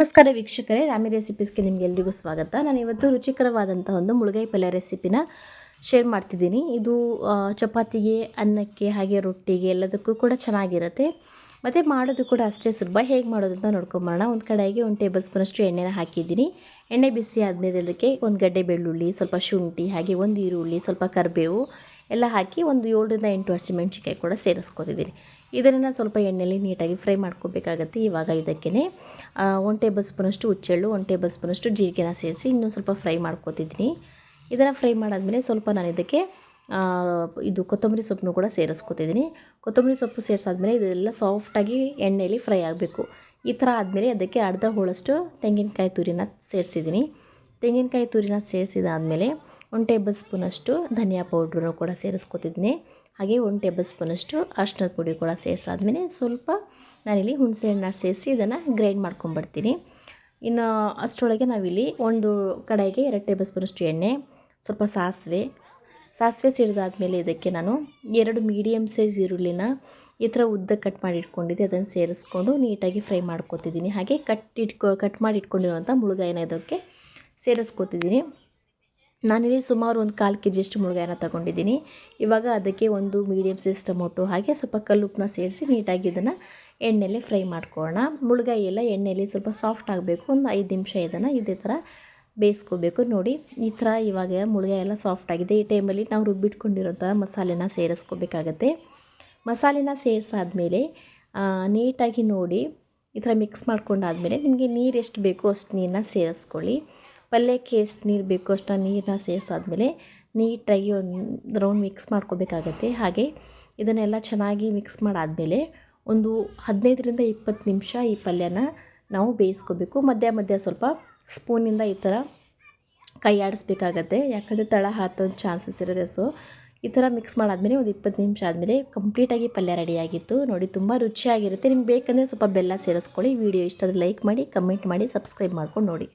ನಮಸ್ಕಾರ ವೀಕ್ಷಕರೇ, ರಾಮಿ ರೆಸಿಪೀಸ್ಗೆ ನಿಮಗೆಲ್ರಿಗೂ ಸ್ವಾಗತ. ನಾನು ಇವತ್ತು ರುಚಿಕರವಾದಂಥ ಒಂದು ಮುಳುಗಾಯಿ ಪಲ್ಯ ರೆಸಿಪಿನ ಶೇರ್ ಮಾಡ್ತಿದ್ದೀನಿ. ಇದು ಚಪಾತಿಗೆ, ಅನ್ನಕ್ಕೆ, ಹಾಗೆ ರೊಟ್ಟಿಗೆ ಎಲ್ಲದಕ್ಕೂ ಕೂಡ ಚೆನ್ನಾಗಿರುತ್ತೆ. ಮತ್ತು ಮಾಡೋದು ಕೂಡ ಅಷ್ಟೇ ಸುಲಭ. ಹೇಗೆ ಮಾಡೋದು ಅಂತ ನೋಡ್ಕೊಂಬರೋಣ. ಒಂದು ಕಡೆಗೆ ಒಂದು ಟೇಬಲ್ ಸ್ಪೂನಷ್ಟು ಎಣ್ಣೆನ ಹಾಕಿದ್ದೀನಿ. ಎಣ್ಣೆ ಬಿಸಿ ಆದಮೇಲೆ ಅದಕ್ಕೆ ಒಂದು ಗಡ್ಡೆ ಬೆಳ್ಳುಳ್ಳಿ, ಸ್ವಲ್ಪ ಶುಂಠಿ, ಹಾಗೆ ಒಂದು ಈರುಳ್ಳಿ, ಸ್ವಲ್ಪ ಕರಿಬೇವು ಎಲ್ಲ ಹಾಕಿ ಒಂದು ಏಳರಿಂದ ಎಂಟು ಹಸಿಮೆಣ್ಸಿಕಾಯಿ ಕೂಡ ಸೇರಿಸ್ಕೊತಿದ್ದೀನಿ. ಇದನ್ನು ಸ್ವಲ್ಪ ಎಣ್ಣೆಯಲ್ಲಿ ನೀಟಾಗಿ ಫ್ರೈ ಮಾಡ್ಕೋಬೇಕಾಗತ್ತೆ. ಇವಾಗ ಇದಕ್ಕೆ ಒಂದು ಟೇಬಲ್ ಸ್ಪೂನಷ್ಟು ಹುಚ್ಚೆಳ್ಳು, ಒಂದು ಟೇಬಲ್ ಸ್ಪೂನಷ್ಟು ಜೀರಿಗೆನ ಸೇರಿಸಿ ಇನ್ನೂ ಸ್ವಲ್ಪ ಫ್ರೈ ಮಾಡ್ಕೋತಿದ್ದೀನಿ. ಇದನ್ನು ಫ್ರೈ ಮಾಡಾದಮೇಲೆ ಸ್ವಲ್ಪ ನಾನು ಇದಕ್ಕೆ ಇದು ಕೊತ್ತಂಬರಿ ಸೊಪ್ಪನ್ನು ಕೂಡ ಸೇರಿಸ್ಕೊತಿದ್ದೀನಿ. ಕೊತ್ತಂಬರಿ ಸೊಪ್ಪು ಸೇರಿಸಾದ್ಮೇಲೆ ಇದೆಲ್ಲ ಸಾಫ್ಟಾಗಿ ಎಣ್ಣೆಯಲ್ಲಿ ಫ್ರೈ ಆಗಬೇಕು. ಈ ಥರ ಆದಮೇಲೆ ಅದಕ್ಕೆ ಅರ್ಧ ಹೋಳಷ್ಟು ತೆಂಗಿನಕಾಯಿ ತುರಿನ ಸೇರಿಸಿದ್ದೀನಿ. ತೆಂಗಿನಕಾಯಿ ತುರಿನ ಸೇರಿಸಿದಾದಮೇಲೆ ಒಂದು ಟೇಬಲ್ ಸ್ಪೂನಷ್ಟು ಧನಿಯಾ ಪೌಡ್ರನ್ನು ಕೂಡ ಸೇರಿಸ್ಕೊತಿದ್ದೀನಿ. ಹಾಗೆ ಒಂದು ಟೇಬಲ್ ಸ್ಪೂನಷ್ಟು ಅರ್ಶಿನದ ಪುಡಿ ಕೂಡ ಸೇರಿಸಾದ್ಮೇಲೆ ಸ್ವಲ್ಪ ನಾನಿಲ್ಲಿ ಹುಣಸೆಹಣ್ಣು ಸೇರಿಸಿ ಇದನ್ನು ಗ್ರೈಂಡ್ ಮಾಡ್ಕೊಂಡ್ಬರ್ತೀನಿ. ಇನ್ನು ಅಷ್ಟರೊಳಗೆ ನಾವಿಲ್ಲಿ ಒಂದು ಕಡೆಗೆ ಎರಡು ಟೇಬಲ್ ಸ್ಪೂನಷ್ಟು ಎಣ್ಣೆ, ಸ್ವಲ್ಪ ಸಾಸಿವೆ. ಸಾಸಿವೆ ಸಿಡಿದಾದ್ಮೇಲೆ ಇದಕ್ಕೆ ನಾನು ಎರಡು ಮೀಡಿಯಮ್ ಸೈಜ್ ಈರುಳ್ಳಿನ ಈ ಥರ ಉದ್ದ ಕಟ್ ಮಾಡಿ ಇಟ್ಕೊಂಡಿದ್ದೆ ಅದನ್ನು ಸೇರಿಸ್ಕೊಂಡು ನೀಟಾಗಿ ಫ್ರೈ ಮಾಡ್ಕೊತಿದ್ದೀನಿ. ಹಾಗೆ ಕಟ್ ಇಟ್ಕೊ, ಕಟ್ ಮಾಡಿ ಇಟ್ಕೊಂಡಿರುವಂಥ ಮುಳುಗಾಯಿನ ಇದಕ್ಕೆ ಸೇರಿಸ್ಕೊತಿದ್ದೀನಿ. ನಾನಿಲ್ಲಿ ಸುಮಾರು ಒಂದು ಕಾಲು ಕೆ ಜಿಯಷ್ಟು ಮುಳುಗಾಯನ್ನ ತಗೊಂಡಿದ್ದೀನಿ. ಇವಾಗ ಅದಕ್ಕೆ ಒಂದು ಮೀಡಿಯಮ್ ಸೈಜ್ ಟೊಮೊಟೊ ಹಾಗೆ ಸ್ವಲ್ಪ ಕಲ್ಲುಪ್ಪನ್ನ ಸೇರಿಸಿ ನೀಟಾಗಿ ಇದನ್ನು ಎಣ್ಣೆಯಲ್ಲಿ ಫ್ರೈ ಮಾಡ್ಕೊಳ್ಳೋಣ. ಮುಳುಗಾಯಿ ಎಲ್ಲ ಎಣ್ಣೆಯಲ್ಲಿ ಸ್ವಲ್ಪ ಸಾಫ್ಟ್ ಆಗಬೇಕು. ಒಂದು ಐದು ನಿಮಿಷ ಇದನ್ನು ಇದೇ ಥರ ಬೇಯಿಸ್ಕೋಬೇಕು. ನೋಡಿ, ಈ ಥರ ಇವಾಗ ಮುಳುಗಾಯಿ ಎಲ್ಲ ಸಾಫ್ಟ್ ಆಗಿದೆ. ಈ ಟೈಮಲ್ಲಿ ನಾವು ರುಬ್ಬಿಟ್ಕೊಂಡಿರೋಂಥ ಮಸಾಲೆನ ಸೇರಿಸ್ಕೋಬೇಕಾಗತ್ತೆ. ಮಸಾಲೆನ ಸೇರಿಸಾದ್ಮೇಲೆ ನೀಟಾಗಿ ನೋಡಿ, ಈ ಥರ ಮಿಕ್ಸ್ ಮಾಡ್ಕೊಂಡಾದ್ಮೇಲೆ ನಿಮಗೆ ನೀರು ಎಷ್ಟು ಬೇಕೋ ಅಷ್ಟು ನೀರನ್ನ ಸೇರಿಸ್ಕೊಳ್ಳಿ. ಪಲ್ಯಕ್ಕೆ ಎಷ್ಟು ನೀರು ಬೇಕೋ ಅಷ್ಟು ನೀರನ್ನ ಸೇರಿಸಾದ್ಮೇಲೆ ನೀಟಾಗಿ ಒಂದು ರೌಂಡ್ ಮಿಕ್ಸ್ ಮಾಡ್ಕೋಬೇಕಾಗತ್ತೆ. ಹಾಗೆ ಇದನ್ನೆಲ್ಲ ಚೆನ್ನಾಗಿ ಮಿಕ್ಸ್ ಮಾಡಾದಮೇಲೆ ಒಂದು ಹದಿನೈದರಿಂದ ಇಪ್ಪತ್ತು ನಿಮಿಷ ಈ ಪಲ್ಯನ ನಾವು ಬೇಯಿಸ್ಕೋಬೇಕು. ಮಧ್ಯ ಮಧ್ಯ ಸ್ವಲ್ಪ ಸ್ಪೂನಿಂದ ಈ ಥರ ಕೈ ಆಡಿಸ್ಬೇಕಾಗತ್ತೆ. ಯಾಕಂದರೆ ತಳ ಹಾಕೋ ಚಾನ್ಸಸ್ ಇರುತ್ತೆ. ಸೊ ಈ ಥರ ಮಿಕ್ಸ್ ಮಾಡಾದಮೇಲೆ ಒಂದು ಇಪ್ಪತ್ತು ನಿಮಿಷ ಆದಮೇಲೆ ಕಂಪ್ಲೀಟಾಗಿ ಪಲ್ಯ ರೆಡಿಯಾಗಿತ್ತು ನೋಡಿ, ತುಂಬ ರುಚಿಯಾಗಿರುತ್ತೆ. ನಿಮ್ಗೆ ಬೇಕಂದರೆ ಸ್ವಲ್ಪ ಬೆಲ್ಲ ಸೇರಿಸ್ಕೊಳ್ಳಿ. ವಿಡಿಯೋ ಇಷ್ಟ ಲೈಕ್ ಮಾಡಿ ಕಮೆಂಟ್ ಮಾಡಿ ಸಬ್ಸ್ಕ್ರೈಬ್ ಮಾಡ್ಕೊಂಡು ನೋಡಿ.